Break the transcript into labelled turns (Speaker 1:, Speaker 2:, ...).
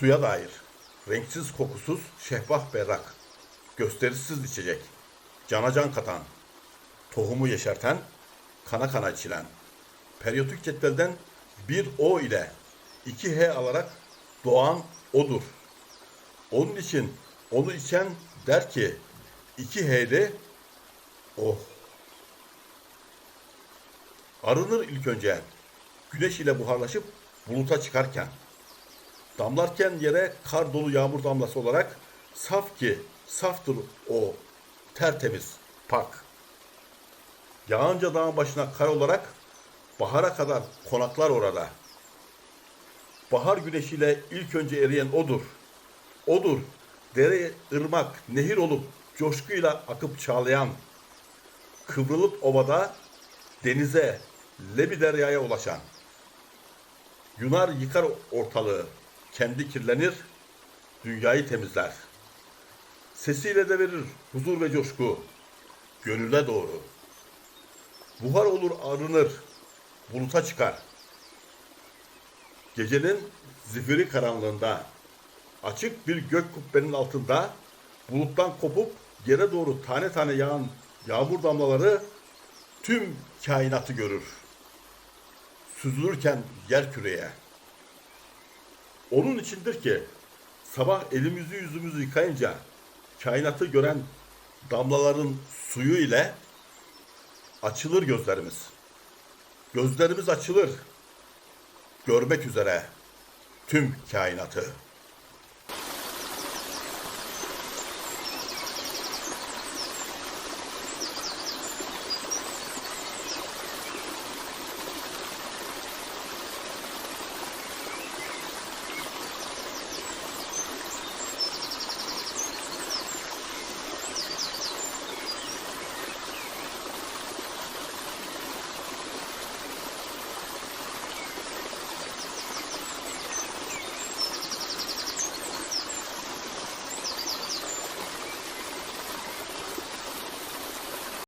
Speaker 1: Suya dair. Renksiz kokusuz, şeffaf berrak. Gösterişsiz içecek. Cana can katan. Tohumu yeşerten, kana kana içilen. Periyodik cetvelden bir O ile iki H alarak doğan odur. Onun için onu içen der ki iki H'li oh. Arınır ilk önce güneş ile buharlaşıp buluta çıkarken. Damlarken yere kar dolu yağmur damlası olarak saf ki saftır o tertemiz pak. Yağınca dağın başına kar olarak bahara kadar konaklar orada. Bahar güneşiyle ilk önce eriyen odur. Odur dere, ırmak, nehir olup coşkuyla akıp çağlayan. Kıvrılıp ovada denize, lebi deryaya ulaşan. Yunar yıkar ortalığı, kendi kirlenir, dünyayı temizler. Sesiyle de verir huzur ve coşku, gönüle doğru. Buhar olur arınır, buluta çıkar. Gecenin zifiri karanlığında, açık bir gök kubbenin altında, buluttan kopup yere doğru tane tane yağan yağmur damlaları tüm kainatı görür. Süzülürken yer küreye. Onun içindir ki sabah elimizi yüzümüzü yıkayınca kainatı gören damlaların suyu ile açılır gözlerimiz. Gözlerimiz açılır. Görmek üzere tüm kainatı.